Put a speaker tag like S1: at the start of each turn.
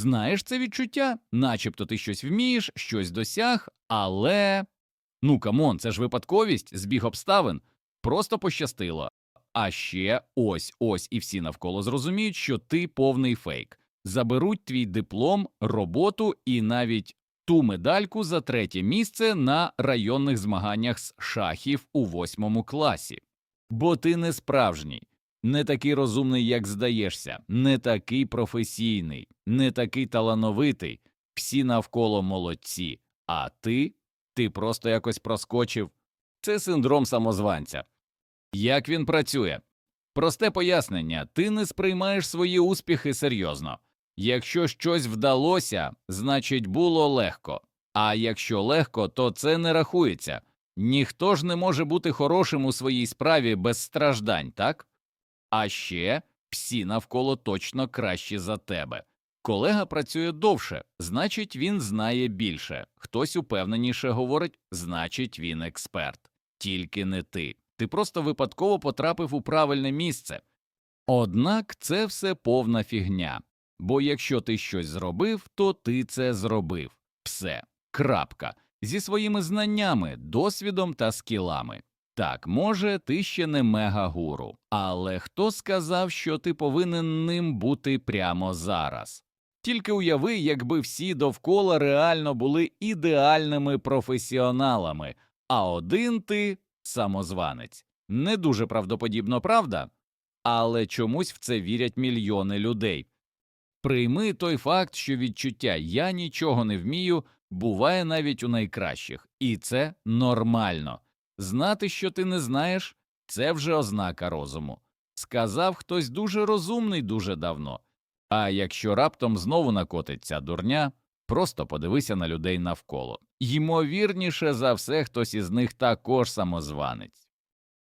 S1: Знаєш це відчуття, начебто ти щось вмієш, щось досяг, але. Ну, камон, це ж випадковість, збіг обставин. Просто пощастило. А ще ось ось і всі навколо зрозуміють, що ти повний фейк. Заберуть твій диплом, роботу і навіть ту медальку за третє місце на районних змаганнях з шахів у восьмому класі. Бо ти не справжній, не такий розумний, як здаєшся, не такий професійний, не такий талановитий. Всі навколо молодці, а ти, ти просто якось проскочив. Це синдром самозванця. Як він працює? Просте пояснення: ти не сприймаєш свої успіхи серйозно. Якщо щось вдалося, значить було легко. А якщо легко, то це не рахується. Ніхто ж не може бути хорошим у своїй справі без страждань, так? А ще всі навколо точно кращі за тебе. Колега працює довше, значить він знає більше. Хтось упевненіше говорить, значить він експерт. Тільки не ти. Ти просто випадково потрапив у правильне місце. Однак це все повна фігня. Бо якщо ти щось зробив, то ти це зробив. Все. Крапка. Зі своїми знаннями, досвідом та скілами. Так, може, ти ще не мега-гуру, але хто сказав, що ти повинен ним бути прямо зараз? Тільки уяви, якби всі довкола реально були ідеальними професіоналами, а один ти самозванець. Не дуже правдоподібно, правда? Але чомусь в це вірять мільйони людей. Прийми той факт, що відчуття я нічого не вмію, буває навіть у найкращих, і це нормально. Знати, що ти не знаєш, це вже ознака розуму. Сказав хтось дуже розумний дуже давно. А якщо раптом знову накотиться дурня, просто подивися на людей навколо. Ймовірніше за все, хтось із них також самозванець.